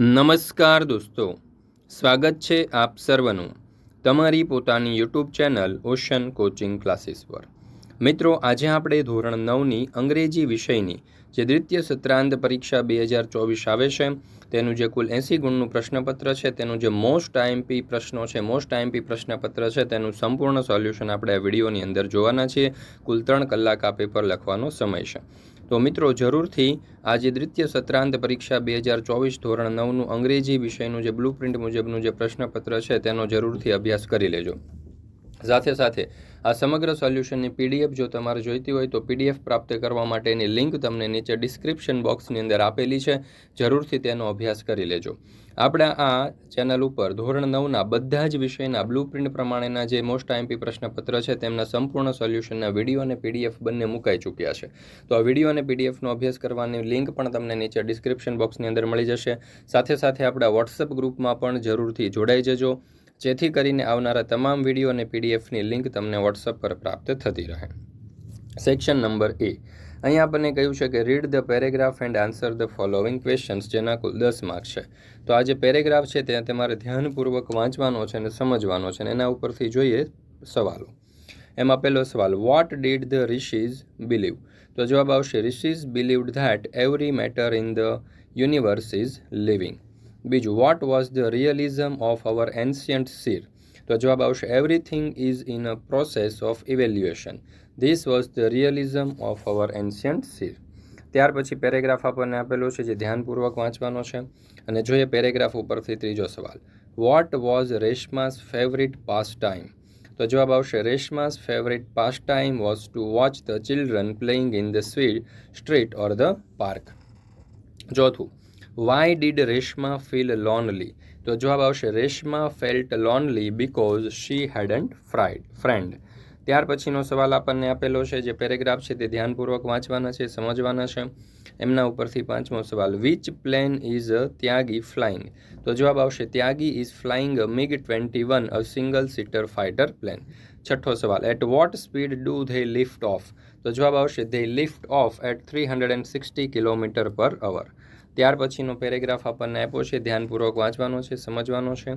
નમસ્કાર દોસ્તો. સ્વાગત છે આપ સર્વનું તમારી પોતાની YouTube channel Ocean coaching classes પર. મિત્રો, આજે આપણે ધોરણ નવની અંગ્રેજી વિષયની જે દ્વિતીય સત્રાંત પરીક્ષા બે હજાર ચોવીસ આવે છે, તેનું જે કુલ એંસી ગુણનું પ્રશ્નપત્ર છે, તેનું જે મોસ્ટ આઈએમપી પ્રશ્નો છે, મોસ્ટ આઈએમપી પ્રશ્નપત્ર છે, તેનું સંપૂર્ણ સોલ્યુશન આપણે આ વિડીયોની અંદર જોવાના છીએ. કુલ ત્રણ કલાક આ પેપર લખવાનો સમય છે. તો મિત્રો જરૂરથી આજે દ્વિતીય સત્રાંત પરીક્ષા બે હજાર ચોવીસ ધોરણ નવનું અંગ્રેજી વિષયનું જે બ્લુ પ્રિન્ટ મુજબનું જે પ્રશ્નપત્ર છે તેનો જરૂરથી અભ્યાસ કરી લેજો. સાથે સાથે આ સમગ્ર સોલ્યુશનની પીડીએફ જો તમારે જોઈતી હોય તો પીડીએફ પ્રાપ્ત કરવા માટેની લિંક તમને નીચે ડિસ્ક્રિપ્શન બોક્સની અંદર આપેલી છે. જરૂરથી તેનો અભ્યાસ કરી લેજો. આપણે આ ચેનલ ઉપર ધોરણ નવના બધા જ વિષયના બ્લુ પ્રિન્ટ પ્રમાણેના જે મોસ્ટ આઈએમપી પ્રશ્નપત્ર છે, તેમના સંપૂર્ણ સોલ્યુશનના વીડિયો અને પીડીએફ બંને મુકાઈ ચૂક્યા છે. તો આ વીડિયો અને પીડીએફનો અભ્યાસ કરવાની લિંક પણ તમને નીચે ડિસ્ક્રિપ્શન બોક્સની અંદર મળી જશે. સાથે સાથે આપણા વોટ્સઅપ ગ્રુપમાં પણ જરૂરથી જોડાઈ જજો. જેથી કરીને આવનારા તમામ વીડિયો અને પીડીએફની લિંક તમને વોટ્સઅપ પર પ્રાપ્ત થતી રહે. સેક્શન નંબર એ અહીં આપણને કહ્યું છે કે read the paragraph and answer the following questions જેના કુલ દસ માર્ક છે. તો આ જે પેરેગ્રાફ છે ત્યાં તમારે ધ્યાનપૂર્વક વાંચવાનો છે અને સમજવાનો છે અને એના ઉપરથી જોઈએ સવાલો. એમાં પહેલો સવાલ what did the rishis believe તો જવાબ આવશે rishis believed that every matter in the universe is living બીજું what was the realism of our ancient seer તો જવાબ આવશે everything is in a process of evaluation this was the realism of our ancient seer ત્યાર પછી paragraph આપણને આપેલો છે, જે ધ્યાનપૂર્વક વાંચવાનો છે. અને જોઈએ પેરેગ્રાફ ઉપરથી ત્રીજો સવાલ. What was Reshma's favourite pastime તો જવાબ આવશે Reshma's favourite pastime was to watch the children playing in the sweet street or the park ચોથું. Why did Reshma feel lonely તો જવાબ આવશે Reshma felt lonely because she hadn't fried friend ત્યાર પછીનો સવાલ આપણને આપેલો છે, જે પેરેગ્રાફ છે તે ધ્યાનપૂર્વક વાંચવાના છે, સમજવાના છે. એમના ઉપરથી પાંચમો સવાલ which plane is a Tyagi flying તો જવાબ આવશે Tyagi is flying a MiG twenty one a single seater fighter plane છઠ્ઠો સવાલ at what speed do they lift off તો જવાબ આવશે they lift off at three hundred and sixty kilometre per hour ત્યાર પછીનો પેરેગ્રાફ આપણને આપ્યો છે, ધ્યાનપૂર્વક વાંચવાનો છે, સમજવાનો છે.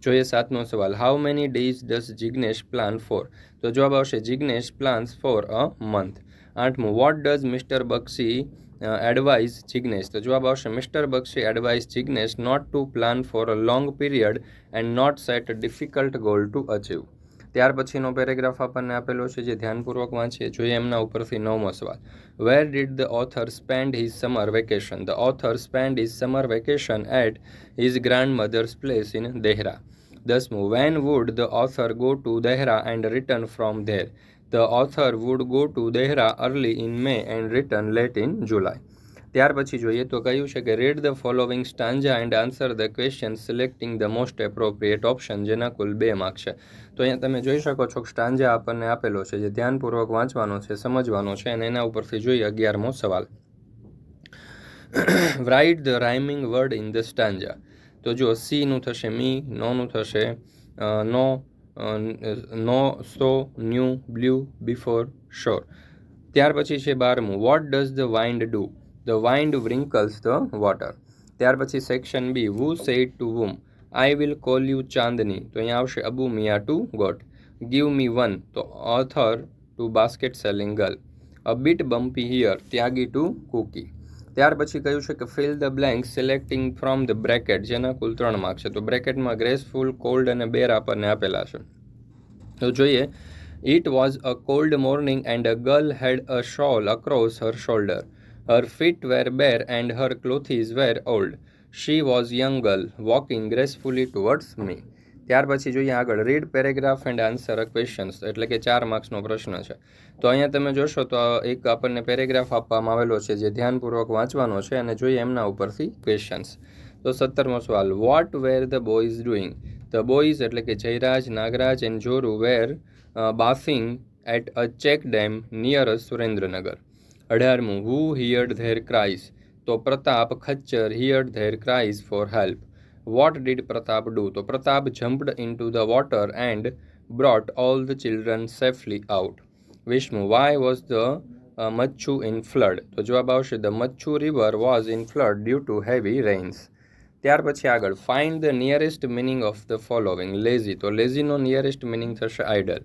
જોઈએ સાતમો સવાલ how many days does Jignesh plan for તો જવાબ આવશે Jignesh plans for a month આઠમું what does mister Bakshi advise Jignesh તો જવાબ આવશે mister Bakshi advise Jignesh not to plan for a long period and not set difficult goal to achieve ત્યાર પછીનો paragraph આપણને આપેલો છે જે ધ્યાનપૂર્વક વાંચીએ જોઈએ એમના ઉપરથી નવમો સવાલ. Where did the author spend his summer vacation the author spend his summer vacation at his grand mother's place in Dehra દસમું when would the author go to Dehra and return from there the author would go to Dehra early in May and return late in July ત્યાર પછી જોઈએ તો કહ્યું છે કે read the following stanza and answer the question selecting the most appropriate option જેના કુલ બે માર્ક છે. તો અહીંયા તમે જોઈ શકો છો કે સ્ટાન્જા આપણને આપેલો છે, જે ધ્યાનપૂર્વક વાંચવાનો છે, સમજવાનો છે, અને એના ઉપરથી જોઈએ અગિયારમો સવાલ. Write the rhyming word in the stanza તો જો સીનું થશે, મી નોનું થશે no no, so, new blue before, shore. ત્યાર પછી છે બારમું. What does the wind do the wind wrinkles the water. ત્યાર પછી section B who said to whom I will call you Chandni. તો અહીંયા આવશે Abu Miya to goat. Give me one તો author to basket selling girl a bit bumpy here Tyagi to cookie ત્યાર પછી કહ્યું છે કે fill the blank selecting from the bracket જેના કુલ ત્રણ માર્ક છે. તો બ્રેકેટમાં ગ્રેસફુલ કોલ્ડ અને બેર આપણને આપેલા છે. તો જોઈએ it was a cold morning and a girl had a shawl across her shoulder Her feet were bare and her clothes were old. She was young girl, walking gracefully towards me. ત્યાર પછી જોઈએ આગળ. Read paragraph and answer a questions એટલે કે ચાર માર્ક્સનો પ્રશ્ન છે. તો અહીંયા તમે જોશો તો એક આપણને પેરેગ્રાફ આપવામાં આવેલો છે જે ધ્યાનપૂર્વક વાંચવાનો છે અને જોઈએ એમના ઉપરથી ક્વેશ્ચન્સ તો સત્તરમો સવાલ. What were the boys doing the boys એટલે કે Jayraj Nagraj and Joru were bathing at a check dam near Surendranagar અઢારમું who heard their cries તો Pratap ખચ્ચર heard their cries for help. What did Pratap do? તો Pratap jumped into the water and brought all the children safely out. Vishnu, why was the Machchhu in flood? તો જવાબ આવશે, the Machchhu river was in flood due to heavy rains ત્યાર પછી આગળ, find the nearest meaning of the following, lazy. તો લેઝીનો nearest meaning થશે idle.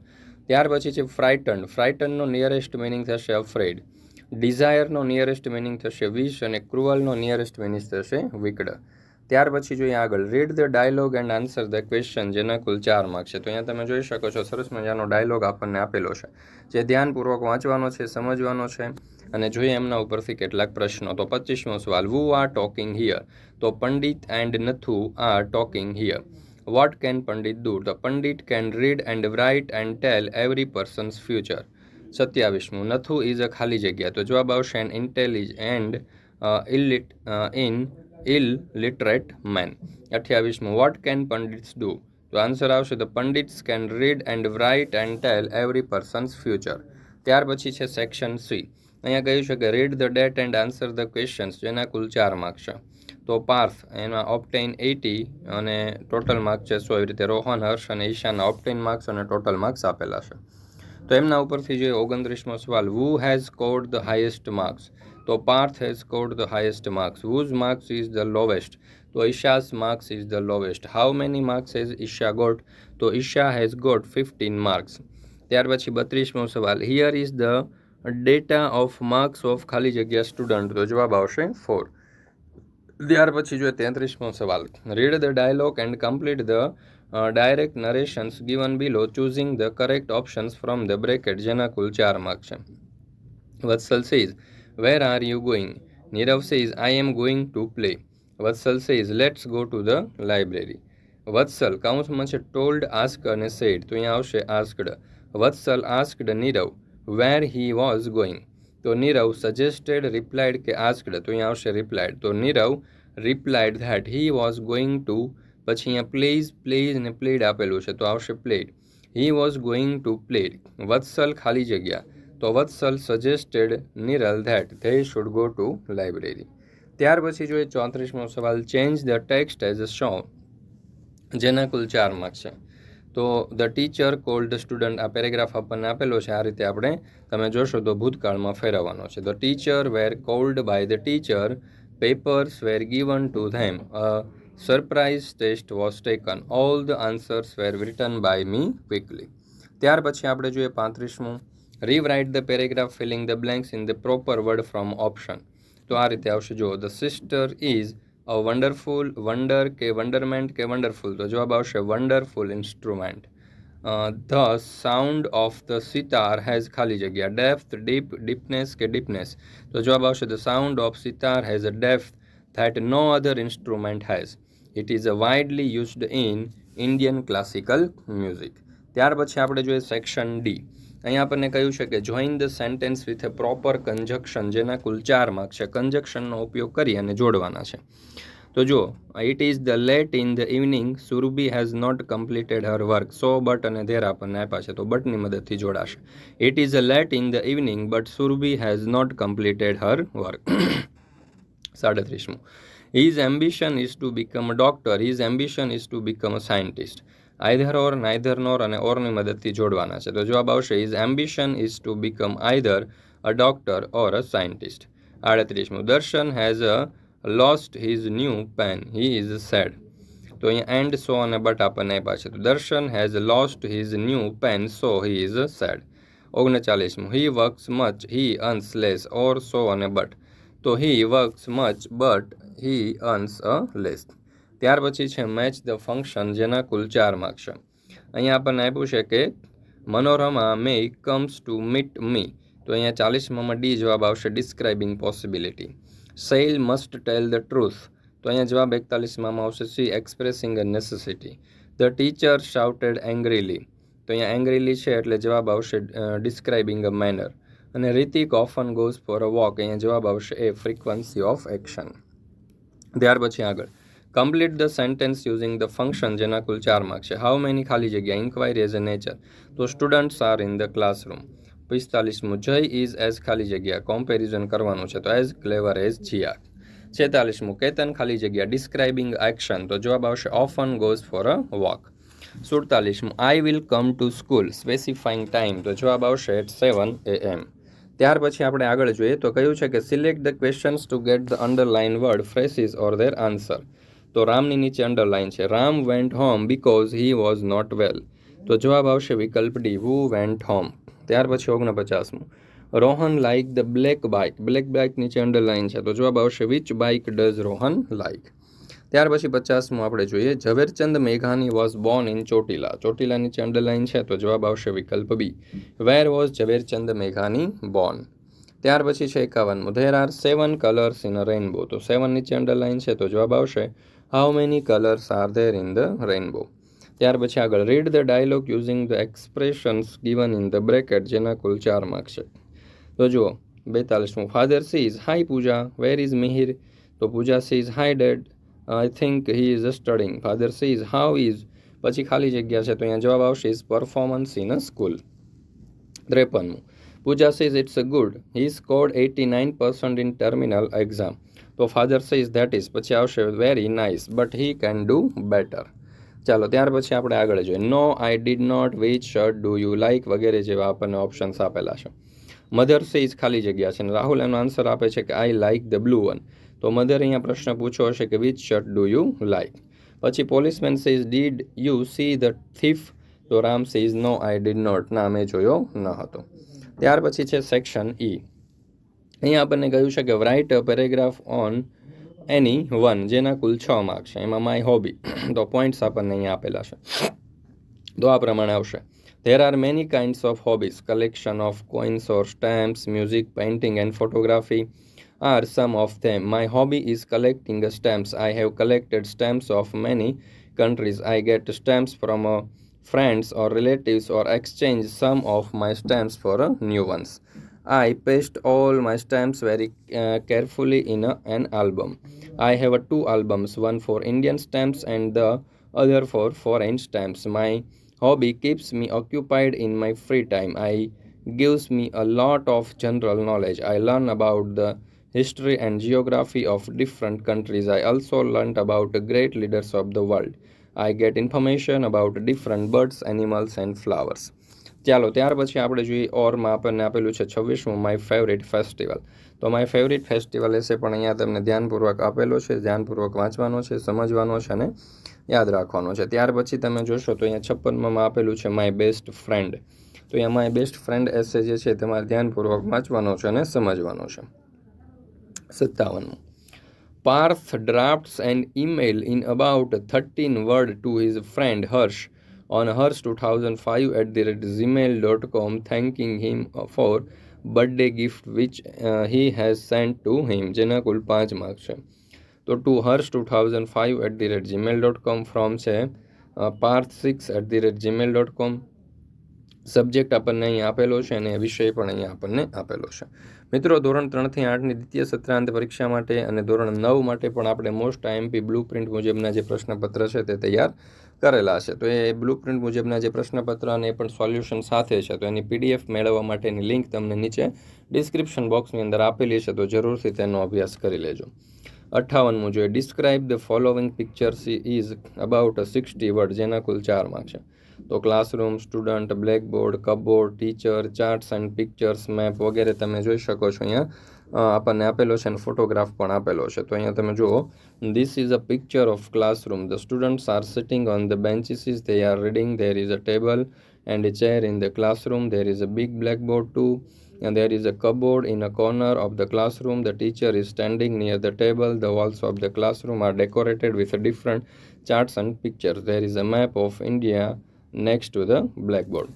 ત્યાર પછી છે ફ્રાઇટન. ફ્રાઇટનનો નિયરેસ્ટ મિનિંગ થશે અફ્રેડ ડિઝાયરનો નિયરેસ્ટ મિનિંગ થશે વિશ અને ક્રુઅલનો નિયરેસ્ટ મિનિંગ થશે વિકડ. ત્યાર પછી જોઈએ આગળ. Read the dialogue and answer the question જેના કુલ ચાર માર્ક છે. તો અહીંયા તમે જોઈ શકો છો, સરસ મજાનો ડાયલોગ આપણને આપેલો છે. જે ધ્યાનપૂર્વક વાંચવાનો છે, સમજવાનો છે અને જોઈએ એમના ઉપરથી કેટલાક પ્રશ્નો. તો પચીસમો સવાલ વુ આર ટોકિંગ હિયર તો Pandit and Nathu are talking here what can Pandit do the Pandit can read and write and tell every person's future સત્યાવીસમું. Nathu is a ખાલી જગ્યા. તો જવાબ આવશે an intelligent and ill in illiterate man. અઠ્યાવીસમું. What can Pandits do? તો answer આવશે, the Pandits can read and write and tell every person's future. ત્યાર પછી છે સેક્શન સી. અહીંયા કહ્યું છે કે, read the date and answer the questions, જેના કુલ ચાર માર્ક છે. તો પાર્થ, એમાં ઓપ્ટેન એટી અને ટોટલ માર્ક છે. સો એવી રીતે રોહન, હર્ષ અને ઈશાના ઓપ્ટેન માર્ક્સ અને ટોટલ માર્ક્સ આપેલા છે. તો એમના ઉપરથી જોઈએ ઓગણત્રીસમો સવાલ who has scored the highest marks તો Parth has scored the highest marks whose marks is the lowest તો Isha's marks is the lowest how many marks has Isha got તો Isha has got fifteen marks ત્યાર પછી બત્રીસમો સવાલ here is the data of marks of ખાલી જગ્યા student તો જવાબ આવશે ફોર ત્યાર પછી જોઈએ તેત્રીસમો સવાલ read the dialogue and complete the direct narrations given below choosing the correct options from the bracket જેના કુલ ચાર માર્ક છે. Vatsal says where are you going Nirav says I am going to play Vatsal says let's go to the library Vatsal કાઉન્સમાં છે told ask અને said તો અહીંયા આવશે asked Vatsal asked Nirav where he was going તો Nirav suggested replied કે asked તો અહીંયા આવશે રિપ્લાઇડ તો Nirav replied that he was going to પછી અહીંયા પ્લેઝ પ્લેઝ અને પ્લેડ આપેલું છે, તો આવશે played he was going to played Vatsal ખાલી જગ્યા. તો Vatsal suggested Niral that they should go to library ત્યાર પછી જોઈએ ચોત્રીસમો સવાલ change the text as a show જેના કુલ ચાર માર્ક છે. તો ધ ટીચર કોલ્ડ સ્ટુડન્ટ આ પેરેગ્રાફ આપણને આપેલો છે, આ રીતે આપણે તમે જોશો તો ભૂતકાળમાં ફેરવવાનો છે. The teacher were called by the teacher papers were given to them surprise test was taken all the answers were written by me quickly ત્યાર પછી આપણે જોઈએ પાંત્રીસમું. Rewrite the paragraph filling the blanks in the proper word from option તો આ રીતે આવશે. જુઓ the sister is a wonderful wonder કે વન્ડરમેન્ટ કે વન્ડરફુલ તો જવાબ આવશે wonderful instrument the sound of the sitar has ખાલી જગ્યા. ડેપ્થ ડીપ ડીપનેસ કે ડીપનેસ તો જવાબ આવશે the sound of sitar has a depth that no other instrument has it is a widely used in Indian classical music ત્યાર પછી આપણે જોઈએ સેક્શન ડી અહીંયા આપણને કહ્યું છે કે join the sentence with a proper conjunction જેના કુલ ચાર માર્ક છે. કન્જક્શનનો ઉપયોગ કરી અને જોડવાના છે. તો જુઓ it is the late in the evening Surabhi has not completed her work so but અને ધેર આપણને આપ્યા છે. તો બટની મદદથી જોડાશે. It is a late in the evening but Surabhi has not completed her work સાડત્રીસમું. His ambition is to become a doctor. His ambition is to become a scientist. Either or neither nor અને ઓરની મદદથી જોડવાના છે. તો જવાબ આવશે is ambition is to become either a doctor or a scientist આડત્રીસમું, Darshan has a lost his new pen he is sad તો અહીંયા એન્ડ સો અને બટ આપણને આપ્યા છે. તો Darshan has lost his new pen so he is sad ઓગણચાલીસમું he works much he earns less or so અને but તો he works much but he earns a less ત્યાર પછી છે મેચ ધ ફંક્શન જેના કુલ ચાર માર્ક છે. અહીંયા આપણને આપ્યું છે કે Manorama may comes to meet me તો અહીંયા ચાલીસમાં ડી જવાબ આવશે ડિસ્ક્રાઇબિંગ પોસિબિલિટી સેલ મસ્ટ ટેલ ધ ટ્રુથ તો અહીંયા જવાબ એકતાલીસમાં આવશે C expressing a necessity the teacher shouted angrily તો અહીંયા એંગ્રીલી છે એટલે જવાબ આવશે ડિસ્ક્રાઇબિંગ અ મેનર અને Ritik often goes for a walk અહીંયા જવાબ આવશે એ ફ્રીક્વન્સી ઓફ એક્શન ત્યાર પછી આગળ. Complete the sentence using the function જેના કુલ ચાર માર્ક છે. હાઉ મેની ખાલી જગ્યા? ઇન્ક્વાયરી એઝ અ નેચર તો students are in the classroom પિસ્તાલીસમું Jay is as ખાલી જગ્યા. કોમ્પેરિઝન કરવાનું છે તો એઝ ક્લેવર એઝ જીઆર છેતાલીસમું કેતન ખાલી જગ્યા. ડિસ્ક્રાઇબિંગ એક્શન તો જવાબ આવશે often goes for a walk સુડતાલીસમું I will come to school specifying time તો જવાબ આવશે એટ સેવન એ એમ ત્યાર પછી આપણે આગળ જોઈએ તો કહ્યું છે કે select the questions to get the underline word phrases or their answer તો રામની નીચે અંડરલાઇન છે. Ram went home because he was not well તો જવાબ આવશે વિકલ્પ ડી વુ વેન્ટ હોમ ત્યાર પછી ઓગણપચાસમું. Rohan like the black bike black bike નીચે અંડરલાઇન છે. તો જવાબ આવશે which bike does Rohan like ત્યાર પછી પચાસમું આપણે જોઈએ. Jhaverchand મેઘાની was born in Chotila. Chotila નીચે અંડરલાઇન છે, તો જવાબ આવશે વિકલ્પ બી વેર વોઝ ઝવેરચંદ મેઘાની બોર્ન ત્યાર પછી છે એકાવનમું. There are seven colours in a rainbow તો સેવન નીચે અંડરલાઇન છે, તો જવાબ આવશે. How many colours are there in the rainbow ત્યાર પછી આગળ read the dialogue using the expressions given in the bracket જેના કુલ ચાર માર્ક છે. તો જુઓ, બેતાલીસમું. Father is hi Pooja. Where is Mihir તો Pooja she is hi dad I think he is studying father says how is પછી ખાલી જગ્યા છે તો અહીંયા જવાબ આવશે is performance in a school ત્રેપનમું. Puja sees it's a good he scored eighty nine percent in terminal exam તો father seize that is પછી આવશે very nice but he can do better ચાલો, ત્યાર પછી આપણે આગળ જોઈએ. No I did not which shirt do you like વગેરે જેવા આપણને ઓપ્શન્સ આપેલા છે. મધર સીઝ ખાલી જગ્યા છે અને રાહુલ એનો આન્સર આપે છે કે I like the blue one તો મધર અહીંયા પ્રશ્ન પૂછ્યો હશે કે which shirt do you like પછી policeman says did you see the thief તો Ram says no I did not ના મેં જોયો ન હતો. ત્યાર પછી છે સેક્શન ઈ અહીંયા આપણને કહ્યું છે કે write a paragraph on any one જેના કુલ છ માર્ક છે. એમાં માય હોબી તો પોઈન્ટ્સ આપણને અહીંયા આપેલા છે. તો આ પ્રમાણે આવશે. There are many kinds of hobbies. Collection of coins or stamps, music, painting, and photography. Are some of them. My hobby is collecting stamps. I have collected stamps of many countries. I get stamps from uh, friends or relatives or exchange some of my stamps for uh, new ones. I paste all my stamps very uh, carefully in a, an album. I have uh, two albums, one for Indian stamps and the other for foreign stamps. My hobby keeps me occupied in my free time. I gives me a lot of general knowledge. I learn about the history and geography of different countries. I also learned about great leaders of the world. I get information about different birds, animals and flowers. ચાલો ત્યાર પછી આપણે જોઈએ ઓરમાં આપણને આપેલું છે છવ્વીસમું my favourite festival તો માય ફેવરિટ ફેસ્ટિવલ એસે પણ અહીંયા તમને ધ્યાનપૂર્વક આપેલો છે ધ્યાનપૂર્વક વાંચવાનો છે સમજવાનો છે અને યાદ રાખવાનો છે ત્યાર પછી તમે જોશો તો અહીંયા છપ્પનમાં આપેલું છે માય બેસ્ટ ફ્રેન્ડ તો અહીંયા માય બેસ્ટ ફ્રેન્ડ એસે જે છે તમારે ધ્યાનપૂર્વક વાંચવાનો છે અને સમજવાનો છે સત્તાવનમું Parth drafts an email in about 13 word to his friend Harsh on Harsh 2005 at the rate gmail.com thanking him for birthday gift which uh, he has sent to him જેના કુલ પાંચ માર્ક છે તો to Harsh two thousand five at the rate Gmail dot com from છે Parth six at the rate Gmail dot com subject આપણને અહીં આપેલો છે અને વિષય પણ અહીં આપણને આપેલો છે મિત્રો, ધોરણ ત્રણથી આઠની દ્વિતીય સત્રાંત પરીક્ષા માટે અને ધોરણ નવ માટે પણ આપણે મોસ્ટ આઈએમપી બ્લુ પ્રિન્ટ મુજબના જે પ્રશ્નપત્ર છે તે તૈયાર કરેલા છે. તો એ બ્લુ પ્રિન્ટ મુજબના જે પ્રશ્નપત્ર અને એ પણ સોલ્યુશન સાથે છે. તો એની પીડીએફ મેળવવા માટેની લિંક તમને નીચે ડિસ્ક્રિપ્શન બોક્સની અંદર આપેલી છે. તો જરૂરથી તેનો અભ્યાસ કરી લેજો. અઠ્ઠાવનમું જોઈએ. Describe the following pictures is about sixty word જેના કુલ ચાર માર્ક છે. તો classroom student blackboard cupboard teacher charts and pictures map વગેરે તમે જોઈ શકો છો અહીંયા અ, આપણને આપેલો છે અને ફોટોગ્રાફ પણ આપેલો છે તો અહીંયા તમે જુઓ this is a picture of classroom the students are sitting on the benches they are reading is a table and a chair in the classroom there is a big blackboard too and there is a cupboard in a corner of the classroom the teacher is standing near the table the walls of the classroom are decorated with different charts and pictures there is a map of india next to the blackboard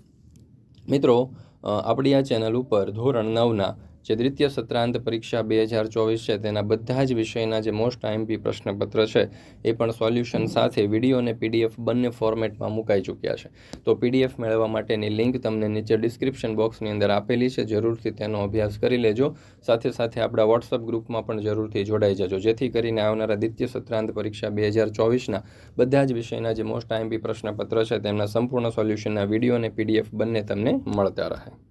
મિત્રો આપણી આ channel ઉપર ધોરણ નવના જે દ્વિતીય સત્રાંત પરીક્ષા બે હજાર ચોવીસ છે, તેના બધા જ વિષયના જે મોસ્ટ આઈએમપી પ્રશ્નપત્ર છે, એ પણ સોલ્યુશન સાથે વીડિયો અને પીડીએફ બંને ફોર્મેટમાં મુકાઈ ચૂક્યા છે. તો પીડીએફ મેળવવા માટેની લિંક તમને નીચે ડિસ્ક્રિપ્શન બોક્સની અંદર આપેલી છે, જરૂરથી તેનો અભ્યાસ કરી લેજો. સાથે સાથે આપણા વોટ્સઅપ ગ્રુપમાં પણ જરૂરથી જોડાઈ જજો. જેથી કરીને આવનારા દ્વિતીય સત્રાંત પરીક્ષા બે હજાર ચોવીસના બધા જ વિષયના જે મોસ્ટ આઈએમપી પ્રશ્નપત્ર છે, તેમના સંપૂર્ણ સોલ્યુશનના વીડિયો અને પીડીએફ બંને તમને મળતા રહે.